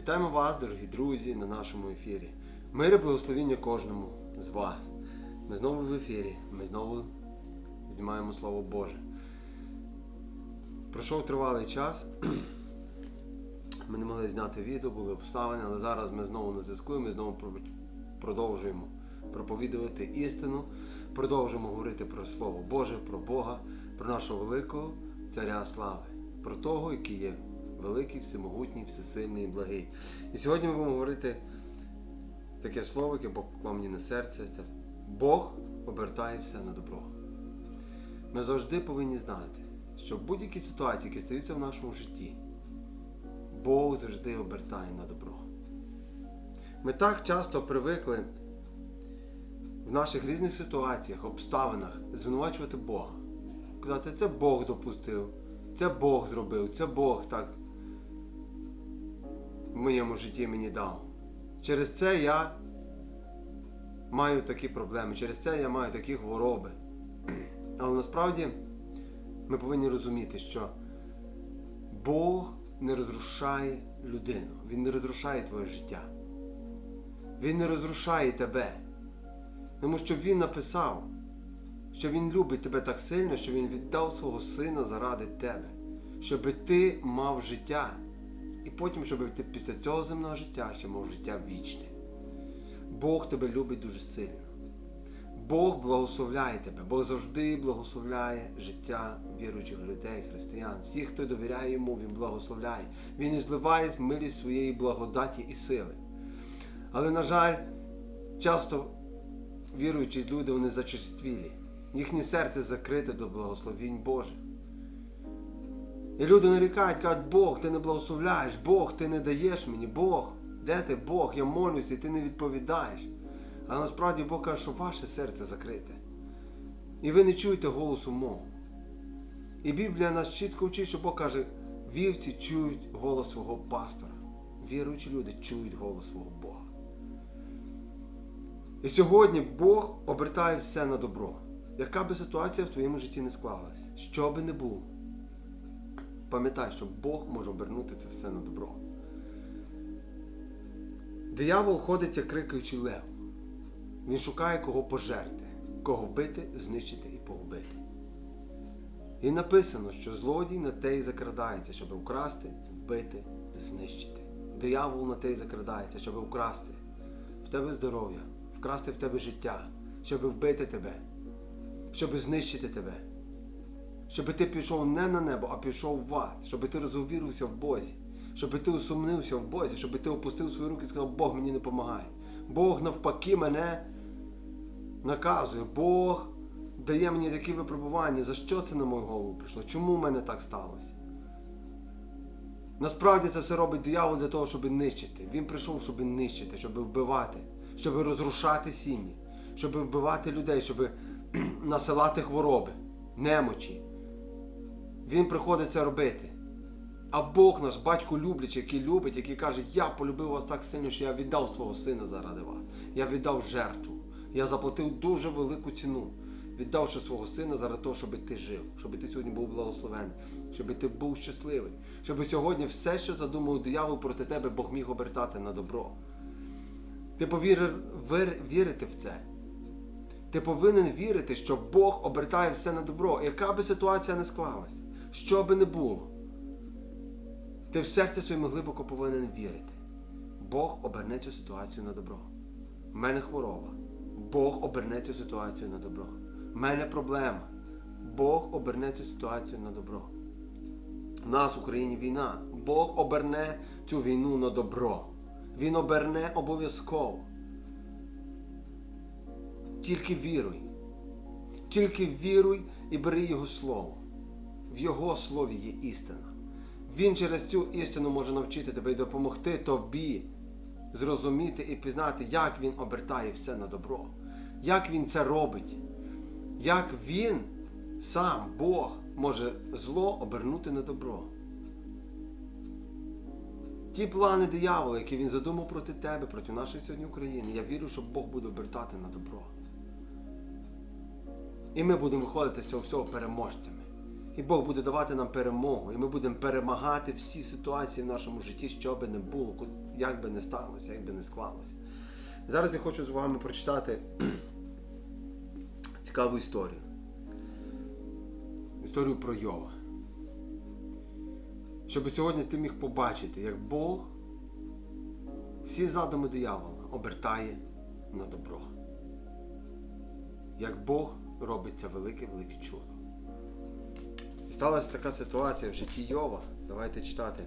Вітаємо вас, дорогі друзі, на нашому ефірі. Мир і благословіння кожному з вас. Ми знову в ефірі, ми знову знімаємо Слово Боже. Пройшов тривалий час. Ми не могли зняти відео, були обставини, але зараз ми знову на зв'язку і ми знову продовжуємо проповідувати істину, продовжуємо говорити про Слово Боже, про Бога, про нашого великого Царя Слави, про того, який є великий, всемогутній, всесильний і благий. І сьогодні ми будемо говорити таке слово, яке Бог поклав мені на серце. Це Бог обертає все на добро. Ми завжди повинні знати, що в будь-якій ситуації, які стаються в нашому житті, Бог завжди обертає на добро. Ми так часто привикли в наших різних ситуаціях, обставинах звинувачувати Бога. Казати, це Бог допустив, це Бог зробив, це Бог так моєму житті мені дав. Через це я маю такі проблеми, через це я маю такі хвороби. Але насправді ми повинні розуміти, що Бог не розрушає людину, Він не розрушає твоє життя. Він не розрушає тебе. Тому що Він написав, що Він любить тебе так сильно, що Він віддав свого сина заради тебе, щоб ти мав життя. І потім, щоб ти після цього земного життя ще мав життя вічне. Бог тебе любить дуже сильно. Бог благословляє тебе, Бог завжди благословляє життя віруючих людей, християн. Всіх, хто довіряє йому, Він благословляє. Він зливає милість своєї благодаті і сили. Але, на жаль, часто віруючі люди вони зачерствілі. Їхнє серце закрите до благословінь Божих. І люди нарікають, кажуть, Бог, ти не благословляєш, Бог, ти не даєш мені, Бог, де ти Бог? Я молюся, і ти не відповідаєш. А насправді Бог каже, що ваше серце закрите. І ви не чуєте голосу мого. І Біблія нас чітко вчить, що Бог каже, вівці чують голос свого пастора. Віруючі люди чують голос свого Бога. І сьогодні Бог обертає все на добро. Яка би ситуація в твоєму житті не склалась, що би не було. Пам'ятай, що Бог може обернути це все на добро. Диявол ходить, як крикаючий лев. Він шукає кого пожерти, кого вбити, знищити і погубити. І написано, що злодій на те й закрадається, щоб вкрасти, вбити, знищити. Диявол на те й закрадається, щоб вкрасти в тебе здоров'я, вкрасти в тебе життя, щоб вбити тебе, щоб знищити тебе. Щоб ти пішов не на небо, а пішов в ад, щоб ти розувірився в Бозі, щоб ти усумнився в Бозі, щоб ти опустив свої руки і сказав, Бог мені не допомагає. Бог навпаки мене наказує. Бог дає мені такі випробування. За що це на мою голову прийшло? Чому в мене так сталося? Насправді це все робить диявол для того, щоб нищити. Він прийшов, щоб нищити, щоб вбивати, щоб розрушати сім'ї, щоб вбивати людей, щоб насилати хвороби, немочі. Він приходить це робити. А Бог наш батько люблячий, який любить, який каже, я полюбив вас так сильно, що я віддав свого сина заради вас. Я віддав жертву. Я заплатив дуже велику ціну, віддавши свого сина заради того, щоб ти жив, щоб ти сьогодні був благословений, щоб ти був щасливий, щоб сьогодні все, що задумав диявол проти тебе, Бог міг обертати на добро. Ти повірив вірити в це. Ти повинен вірити, що Бог обертає все на добро. Яка би ситуація не склалася, що би не було. Ти в серці своєму глибоко повинен вірити. Бог оберне цю ситуацію на добро. У мене хвороба. Бог оберне цю ситуацію на добро. У мене проблема. Бог оберне цю ситуацію на добро. У нас в Україні війна. Бог оберне цю війну на добро. Він оберне обов'язково. Тільки віруй. Тільки віруй і бери Його слово. Його слові є істина. Він через цю істину може навчити тебе і допомогти тобі зрозуміти і пізнати, як він обертає все на добро, як він це робить, як він сам, Бог, може зло обернути на добро. Ті плани диявола, які він задумав проти тебе, проти нашої сьогодні України, я вірю, що Бог буде обертати на добро. І ми будемо виходити з цього всього переможцями. І Бог буде давати нам перемогу, і ми будемо перемагати всі ситуації в нашому житті, що би не було, як би не сталося, як би не склалося. Зараз я хочу з вами прочитати цікаву історію. Історію про Йова. Щоб сьогодні ти міг побачити, як Бог всі задуми диявола обертає на добро. Як Бог робить це велике-велике чудо. Сталася така ситуація в житті Йова. Давайте читати.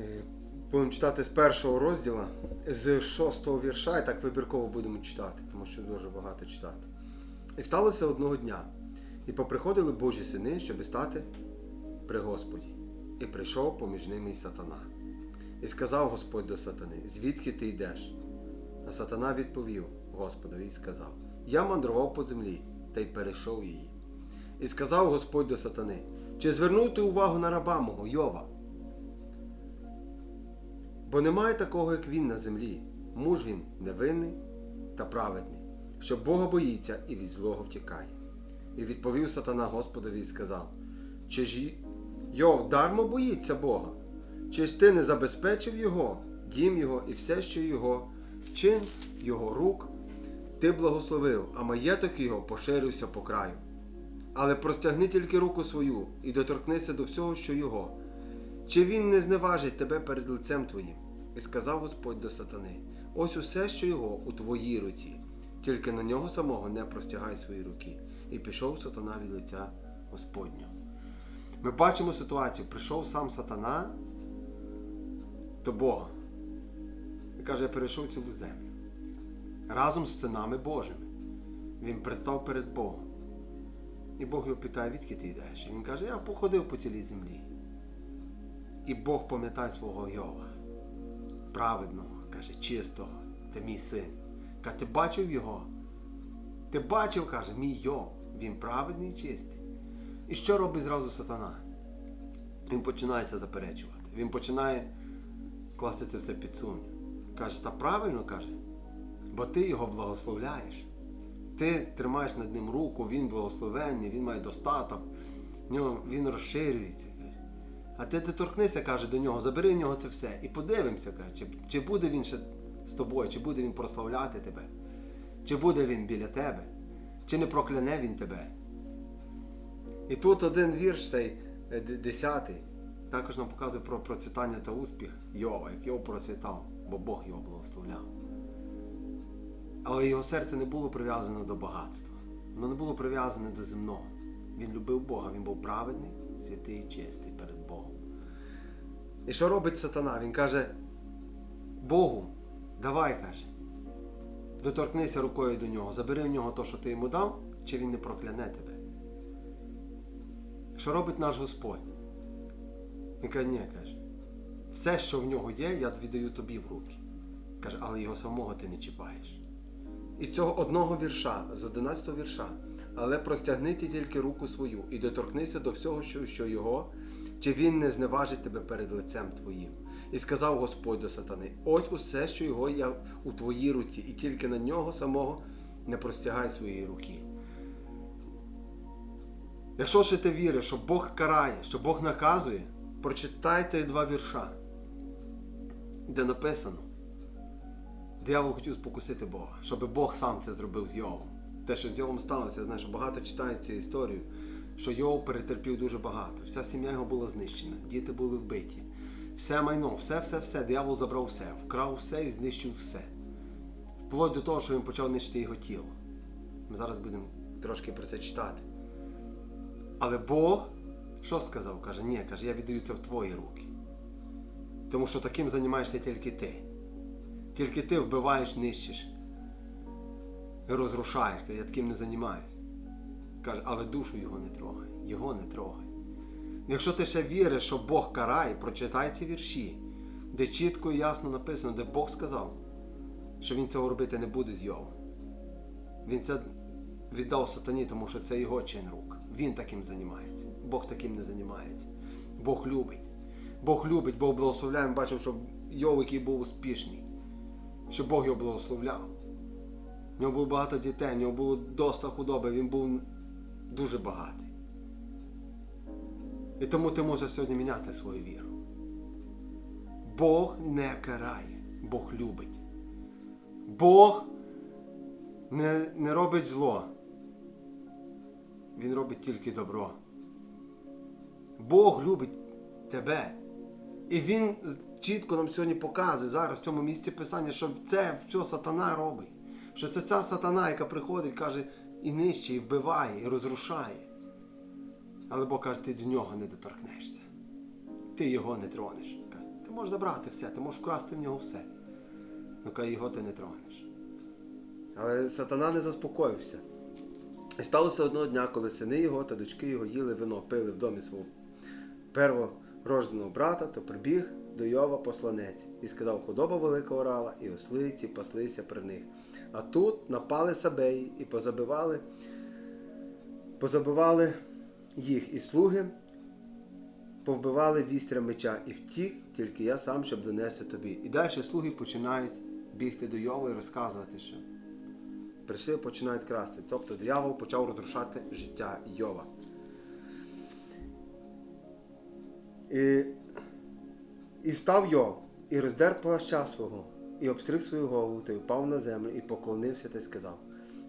Е, Будемо читати з першого розділу, з шостого вірша, і так вибірково будемо читати, тому що дуже багато читати. І сталося одного дня. І поприходили Божі сини, щоби стати при Господі. І прийшов поміж ними і сатана. І сказав Господь до сатани, звідки ти йдеш? А сатана відповів Господові і сказав: Я мандрував по землі та й перейшов її. І сказав Господь до сатани: Чи звернув ти увагу на раба мого Йова? Бо немає такого, як він на землі. Муж він невинний та праведний, що Бога боїться і від злого втікає. І відповів сатана Господові і сказав: Чи ж Йов дармо боїться Бога? Чи ж ти не забезпечив його, дім його і все, що його, чин його рук, ти благословив, а маєток його поширився по краю. Але простягни тільки руку свою і доторкнися до всього, що його. Чи він не зневажить тебе перед лицем твоїм? І сказав Господь до сатани: ось усе, що його у твоїй руці, тільки на нього самого не простягай свої руки. І пішов сатана від лиця Господнього. Ми бачимо ситуацію. Прийшов сам сатана до Бога. І каже, я перейшов цілу землю. Разом з синами Божими. Він представ перед Богом. І Бог його питає, відки ти йдеш? І він каже, я походив по цілій землі. І Бог пам'ятає свого Йова, праведного, каже, чистого, це мій син. Каже, ти бачив його? Ти бачив, каже, мій Йов, він праведний і чистий. І що робить зразу сатана? Він починає це заперечувати. Він починає класти це все під сумнів. Каже, та правильно каже, бо ти його благословляєш. Ти тримаєш над ним руку, він благословенний, він має достаток, він розширюється. А ти доторкнися, каже, до нього, забери в нього це все і подивимося, каже, чи, чи буде він ще з тобою, чи буде він прославляти тебе, чи буде він біля тебе, чи не прокляне він тебе. І тут один вірш, цей е, десятий, також нам показує про процвітання та успіх Йова, як Йов процвітав, бо Бог його благословляв. Але його серце не було прив'язане до багатства. Воно не було прив'язане до земного. Він любив Бога, він був праведний, святий і чистий перед Богом. І що робить сатана? Він каже: Богу, давай каже, доторкнися рукою до нього, забери в нього те, що ти йому дав, чи він не прокляне тебе. Що робить наш Господь? Він каже, ні, каже, все, що в нього є, я віддаю тобі в руки. Каже, але його самого ти не чіпаєш. Із цього одного вірша, з 11 вірша, але простягнити тільки руку свою і доторкнися до всього, що, що його, чи він не зневажить тебе перед лицем твоїм. І сказав Господь до сатани: ось усе, що його я у твоїй руці, і тільки на нього самого не простягай своєї руки. Якщо ще ти віриш, що Бог карає, що Бог наказує, прочитай ці два вірша, де написано. Диявол хотів спокусити Бога, щоб Бог сам це зробив з Йовом. Те, що з Йовом сталося, що багато читають цю історію, що Йов перетерпів дуже багато. Вся сім'я його була знищена, діти були вбиті. Все майно, все, все, все. Диявол забрав все, вкрав все і знищив все. Вплоть до того, що він почав нищити його тіло. Ми зараз будемо трошки про це читати. Але Бог що сказав? Каже, ні, каже, я віддаю це в твої руки. Тому що таким займаєшся тільки ти. Тільки ти вбиваєш, нищиш і розрушаєш. Я таким не займаюся. Каже, але душу його не трогай. Його не трогай. Якщо ти ще віриш, що Бог карає, прочитай ці вірші, де чітко і ясно написано, де Бог сказав, що він цього робити не буде з Йовом. Він це віддав сатані, тому що це його чин рук. Він таким займається. Бог таким не займається. Бог любить. Бог любить, Бог благословляє. Ми бачимо, що Йов, який був успішний, що Бог його благословляв. У нього було багато дітей, у нього було доста худоби, він був дуже багатий. І тому ти можеш сьогодні міняти свою віру. Бог не карає, Бог любить. Бог не, не робить зло. Він робить тільки добро. Бог любить тебе. І Він чітко нам сьогодні показує зараз в цьому місці писання, що це все сатана робить. Що це ця сатана, яка приходить, каже, і нищить, і вбиває, і розрушає. Але Бог каже, ти до нього не доторкнешся. Ти його не тронеш. Ти можеш забрати все, ти можеш вкрасти в нього все. Ну каже, його ти не тронеш. Але сатана не заспокоївся. І сталося одного дня, коли сини його та дочки його їли вино, пили в домі свого перворожденого брата, то прибіг до Йова посланець і сказав, худоба велика орала, і ослиці паслися при них. А тут напали сабеї і позабивали, позабивали їх і слуги, повбивали вістря меча і втік, тільки я сам, щоб донести тобі. І далі слуги починають бігти до Йова і розказувати, що прийшли, починають красти. Тобто диявол почав розрушати життя Йова. І, і став Йов, і роздер плаща свого, і обстриг свою голову, та й впав на землю, і поклонився та й сказав: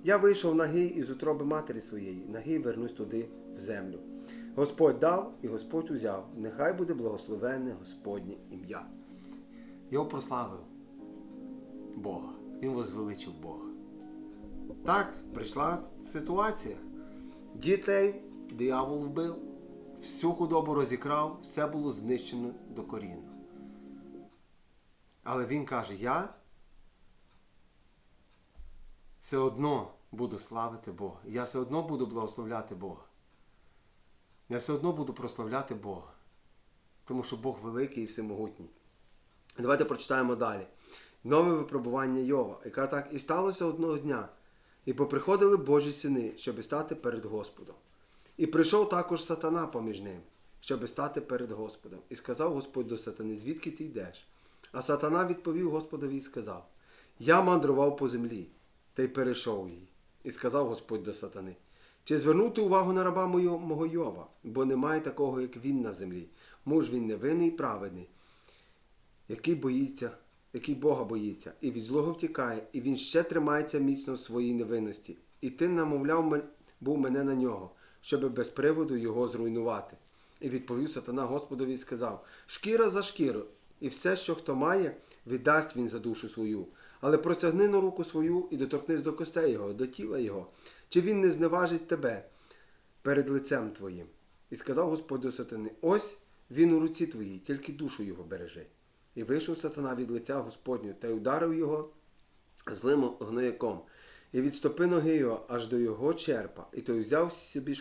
Я вийшов нагий із утроби матері своєї, нагий вернусь туди в землю. Господь дав і Господь узяв, нехай буде благословенне Господнє ім'я. Його прославив Бога. Він возвеличив Бога. Так, прийшла ситуація. Дітей диявол вбив, всю худобу розікрав, все було знищено до коріння. Але він каже: Я все одно буду славити Бога. Я все одно буду благословляти Бога. Я все одно буду прославляти Бога. Тому що Бог великий і всемогутній. Давайте прочитаємо далі. Нове випробування Йова. Каже так, і сталося одного дня. І поприходили Божі сини, щоби стати перед Господом. І прийшов також сатана поміж ним, щоби стати перед Господом. І сказав Господь до сатани, звідки ти йдеш? А сатана відповів Господові і сказав: Я мандрував по землі, та й перейшов її. І сказав Господь до сатани: Чи звернути увагу на раба мого, мого Йова, бо немає такого, як він на землі. Муж він невинний і праведний, який боїться, який Бога боїться, і від злого втікає, і він ще тримається міцно в своїй невинності. І ти намовляв був мене на нього, щоби без приводу його зруйнувати. І відповів сатана Господові і сказав: Шкіра за шкіру, і все, що хто має, віддасть він за душу свою. Але простягни на руку свою і доторкнись до костей його, до тіла його, чи він не зневажить тебе перед лицем твоїм. І сказав Господь до сатани: Ось він у руці твоїй, тільки душу його бережи. І вийшов сатана від лиця Господню та й ударив його злим гнояком, і відступи ноги його аж до його черпа, і той взяв собі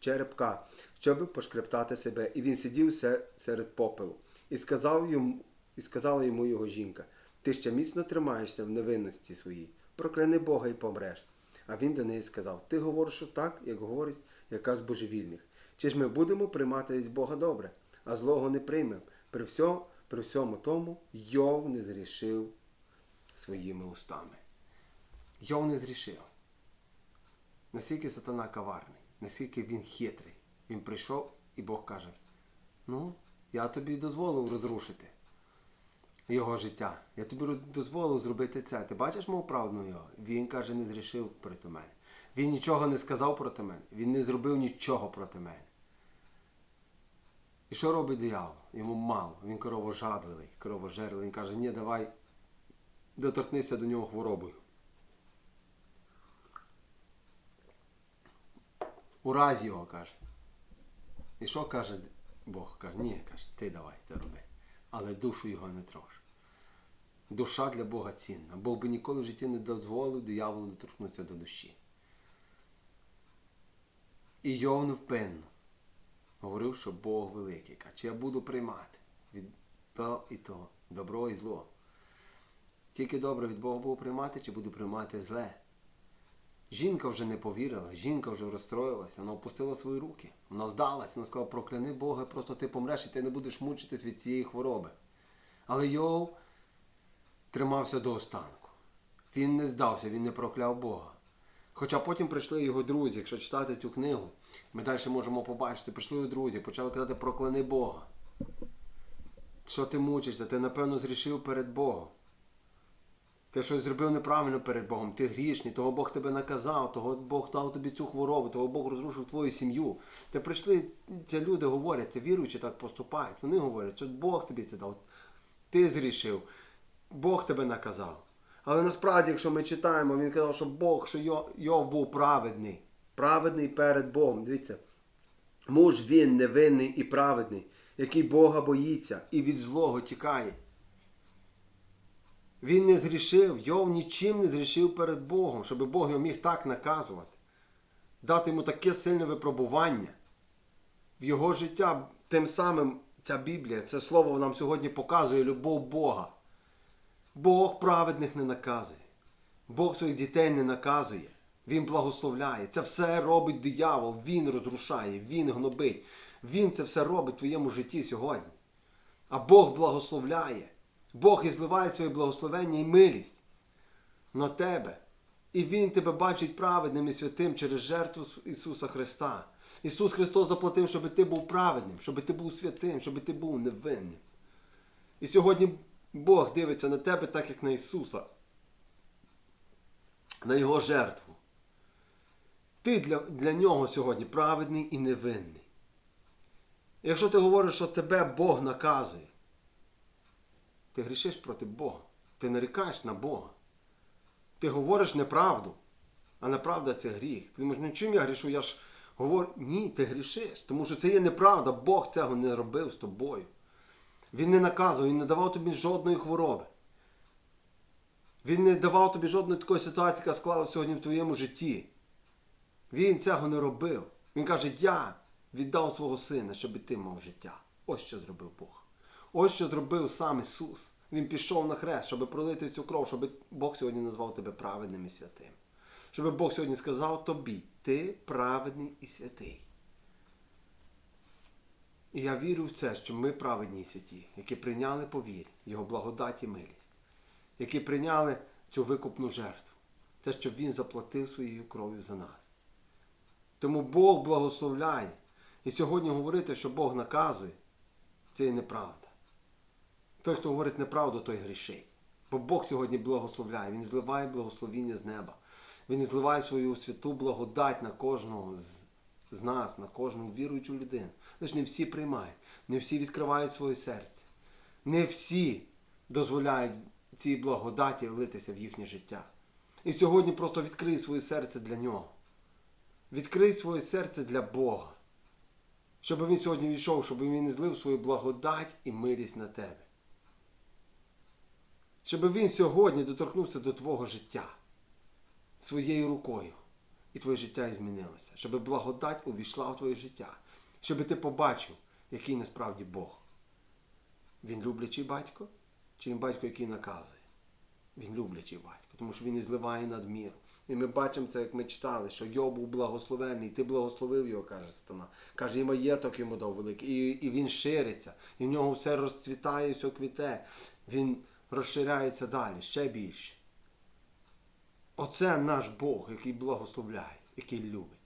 черепка, щоб пошкрептати себе, і він сидів серед попелу. І сказав йому, і сказала йому його жінка: Ти ще міцно тримаєшся в невинності своїй, прокляни Бога і помреш. А він до неї сказав: Ти говориш так, як говорить яка з божевільних. Чи ж ми будемо приймати від Бога добре, а злого не приймемо? При, всьому, при всьому тому Йов не зрішив своїми устами. Йов не зрішив. Наскільки сатана коварний, наскільки він хитрий. Він прийшов і Бог каже: Ну, я тобі дозволив розрушити його життя. Я тобі дозволив зробити це. Ти бачиш мого правду його? Він каже, не зрішив проти мене. Він нічого не сказав проти мене. Він не зробив нічого проти мене. І що робить диявол? Йому мало. Він кровожадливий, кровожерливий. Він каже, ні, давай доторкнися до нього хворобою. Ураз його каже. І що каже Бог? Каже, ні, каже, ти давай це роби. Але душу його не трош. Душа для Бога цінна. Бог би ніколи в житті не дозволив дияволу доторкнутися до душі. І Йов невпинно говорив, що Бог великий. Каже, я буду приймати від того і того, добро і зло. Тільки добре від Бога буду приймати, чи буду приймати зле. Жінка вже не повірила, жінка вже розстроїлася, вона опустила свої руки. Вона здалася, вона сказала, прокляни Бога, просто ти помреш і ти не будеш мучитись від цієї хвороби. Але Йов тримався до останку. Він не здався, він не прокляв Бога. Хоча потім прийшли його друзі, якщо читати цю книгу, ми далі можемо побачити, прийшли його друзі, почали казати прокляни Бога. Що ти мучишся? Ти напевно зрішив перед Богом. Ти щось зробив неправильно перед Богом, ти грішний, того Бог тебе наказав, того Бог дав тобі цю хворобу, того Бог розрушив твою сім'ю. Ти прийшли, ці люди говорять, це віруючі так поступають. Вони говорять, що Бог тобі це дав. Ти зрішив, Бог тебе наказав. Але насправді, якщо ми читаємо, він казав, що Бог, що Йов був праведний. Праведний перед Богом. Дивіться. Муж він невинний і праведний, який Бога боїться і від злого тікає. Він не зрішив, Йов нічим не зрішив перед Богом, щоб Бог його міг так наказувати, дати йому таке сильне випробування в його життя. Тим самим ця Біблія, це слово нам сьогодні показує любов Бога. Бог праведних не наказує. Бог своїх дітей не наказує. Він благословляє. Це все робить диявол. Він розрушає, він гнобить. Він це все робить в твоєму житті сьогодні. А Бог благословляє. Бог і зливає своє благословення і милість на тебе. І Він тебе бачить праведним і святим через жертву Ісуса Христа. Ісус Христос заплатив, щоб ти був праведним, щоб ти був святим, щоб ти був невинним. І сьогодні Бог дивиться на тебе так, як на Ісуса, на Його жертву. Ти для, для нього сьогодні праведний і невинний. Якщо ти говориш, що тебе Бог наказує, ти грішиш проти Бога. Ти нарікаєш на Бога. Ти говориш неправду, а неправда це гріх. Ти думаєш, ну чим я грішу? Я ж говорю, ні, ти грішиш, тому що це є неправда. Бог цього не робив з тобою. Він не наказував, він не давав тобі жодної хвороби. Він не давав тобі жодної такої ситуації, яка склалася сьогодні в твоєму житті. Він цього не робив. Він каже, я віддав свого сина, щоб ти мав життя. Ось що зробив Бог. Ось що зробив сам Ісус. Він пішов на хрест, щоб пролити цю кров, щоб Бог сьогодні назвав тебе праведним і святим. Щоб Бог сьогодні сказав тобі, ти праведний і святий. І я вірю в це, що ми праведні і святі, які прийняли по вірі Його благодать і милість, які прийняли цю викупну жертву. Те, що Він заплатив своєю кров'ю за нас. Тому Бог благословляє. І сьогодні говорити, що Бог наказує, це і неправда. Той, хто говорить неправду, той грішить. Бо Бог сьогодні благословляє, Він зливає благословіння з неба. Він зливає свою святу благодать на кожного з, з нас, на кожну віруючу людину. Лише не всі приймають, не всі відкривають своє серце. Не всі дозволяють цій благодаті влитися в їхнє життя. І сьогодні просто відкрий своє серце для нього. Відкрий своє серце для Бога. Щоб він сьогодні війшов, щоб він злив свою благодать і милість на тебе. Щоб він сьогодні доторкнувся до твого життя своєю рукою. І твоє життя і змінилося. Щоб благодать увійшла в твоє життя. Щоб ти побачив, який насправді Бог. Він люблячий батько, чи він батько, який наказує? Він люблячий батько, тому що він і зливає надміру. І ми бачимо це, як ми читали, що Йов був благословений, ти благословив його, каже сатана. Каже, і маєток йому дав великий, і, і він шириться, і в нього все розцвітає, все квіте. Він розширяється далі, ще більше. Оце наш Бог, який благословляє, який любить,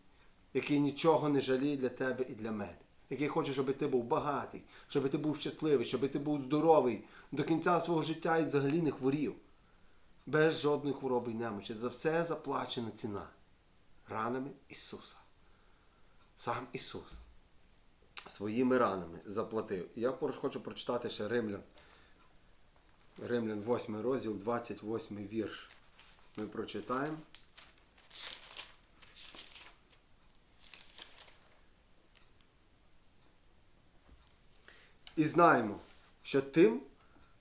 який нічого не жаліє для тебе і для мене, який хоче, щоб ти був багатий, щоб ти був щасливий, щоб ти був здоровий до кінця свого життя і взагалі не хворів. Без жодної хвороби і немочі. За все заплачена ціна ранами Ісуса. Сам Ісус своїми ранами заплатив. І я хочу прочитати ще Римлян. Римлян 8 розділ, 28 вірш. Ми прочитаємо. І знаємо, що тим,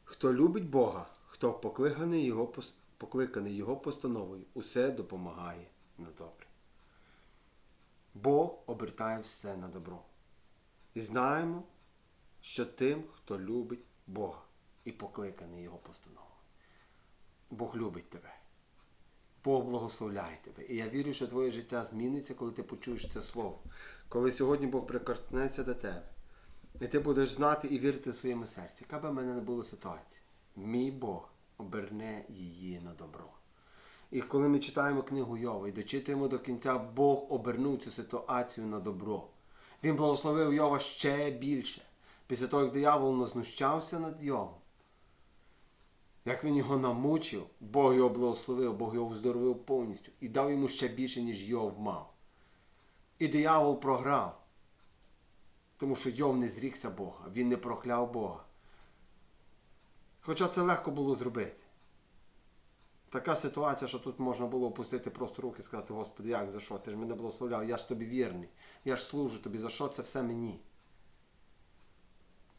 хто любить Бога, хто покликаний Його, покликаний Його постановою, усе допомагає на добре. Бог обертає все на добро. І знаємо, що тим, хто любить Бога і покликаний Його постановою. Бог любить тебе. Бог благословляє тебе. І я вірю, що твоє життя зміниться, коли ти почуєш це слово. Коли сьогодні Бог прикоркнеться до тебе. І ти будеш знати і вірити в своєму серці. Яка би в мене не була ситуація, мій Бог оберне її на добро. І коли ми читаємо книгу Йова і дочитуємо до кінця, Бог обернув цю ситуацію на добро. Він благословив Йова ще більше. Після того, як диявол назнущався над Йовом, як він його намучив, Бог його благословив, Бог його оздоровив повністю і дав йому ще більше, ніж Йов мав. І диявол програв. Тому що Йов не зрікся Бога, він не прокляв Бога. Хоча це легко було зробити. Така ситуація, що тут можна було опустити просто руки і сказати, Господи, як за що? Ти ж мене благословляв, я ж тобі вірний, я ж служу тобі, за що це все мені?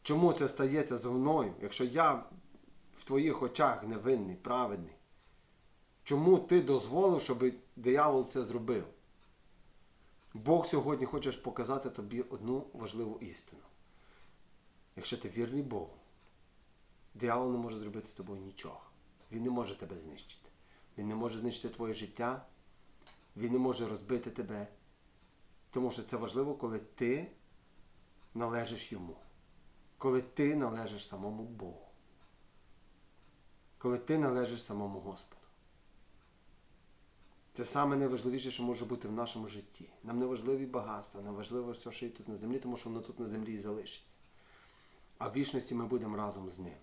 Чому це стається зі мною, якщо я в твоїх очах невинний, праведний? Чому ти дозволив, щоб диявол це зробив? Бог сьогодні хоче показати тобі одну важливу істину. Якщо ти вірний Богу, диявол не може зробити з тобою нічого. Він не може тебе знищити. Він не може знищити твоє життя, він не може розбити тебе. Тому що це важливо, коли ти належиш йому. Коли ти належиш самому Богу. Коли ти належиш самому Господу. Це саме найважливіше, що може бути в нашому житті. Нам не важливі багатства, не важливо все, що є тут на землі, тому що воно тут на землі і залишиться. А в вічності ми будемо разом з ним.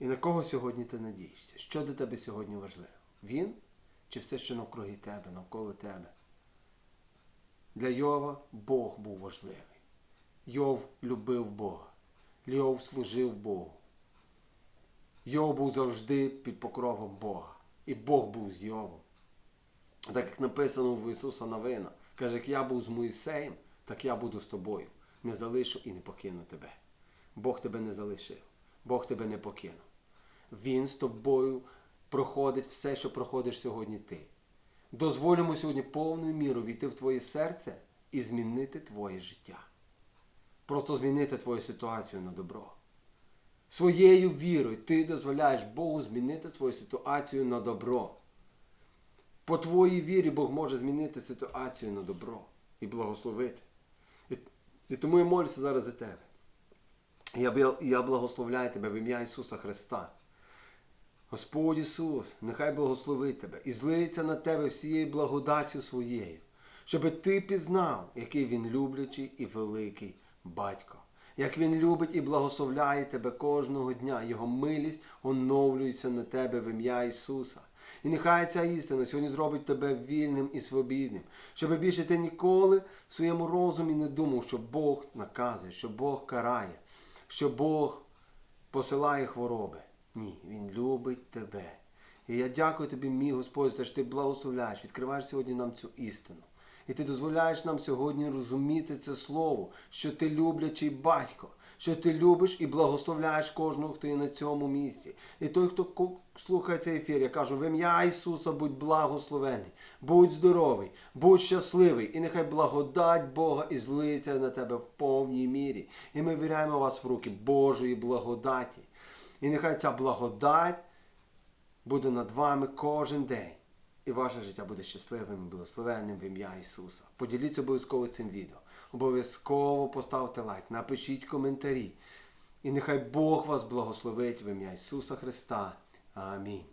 І на кого сьогодні ти надієшся? Що для тебе сьогодні важливо? Він чи все, що навкруги тебе, навколо тебе? Для Йова Бог був важливий. Йов любив Бога. Йов служив Богу. Йов був завжди під покровом Бога. І Бог був з Йовом. Так як написано в Ісуса Новина, каже, як я був з Моїсеєм, так я буду з тобою. Не залишу і не покину тебе. Бог тебе не залишив, Бог тебе не покинув. Він з тобою проходить все, що проходиш сьогодні ти. Дозволимо сьогодні повною мірою війти в твоє серце і змінити твоє життя. Просто змінити твою ситуацію на добро. Своєю вірою ти дозволяєш Богу змінити свою ситуацію на добро. По твоїй вірі Бог може змінити ситуацію на добро і благословити. І, і тому я молюся зараз за тебе. Я, я благословляю тебе в ім'я Ісуса Христа. Господь Ісус, нехай благословить тебе і злиться на тебе всією благодаттю своєю, щоби ти пізнав, який Він люблячий і великий батько, як Він любить і благословляє тебе кожного дня. Його милість оновлюється на тебе в ім'я Ісуса. І нехай ця істина сьогодні зробить тебе вільним і свобідним, щоб більше ти ніколи в своєму розумі не думав, що Бог наказує, що Бог карає, що Бог посилає хвороби. Ні, Він любить тебе. І я дякую тобі, мій Господь, що ти благословляєш, відкриваєш сьогодні нам цю істину. І ти дозволяєш нам сьогодні розуміти це слово, що ти люблячий батько, що ти любиш і благословляєш кожного, хто є на цьому місці. І той, хто слухає цей ефір, я кажу, в ім'я Ісуса будь благословений, будь здоровий, будь щасливий, і нехай благодать Бога і злиться на тебе в повній мірі. І ми віряємо вас в руки Божої благодаті. І нехай ця благодать буде над вами кожен день. І ваше життя буде щасливим і благословенним в ім'я Ісуса. Поділіться обов'язково цим відео. Обов'язково поставте лайк, напишіть коментарі. І нехай Бог вас благословить в ім'я Ісуса Христа. Амінь.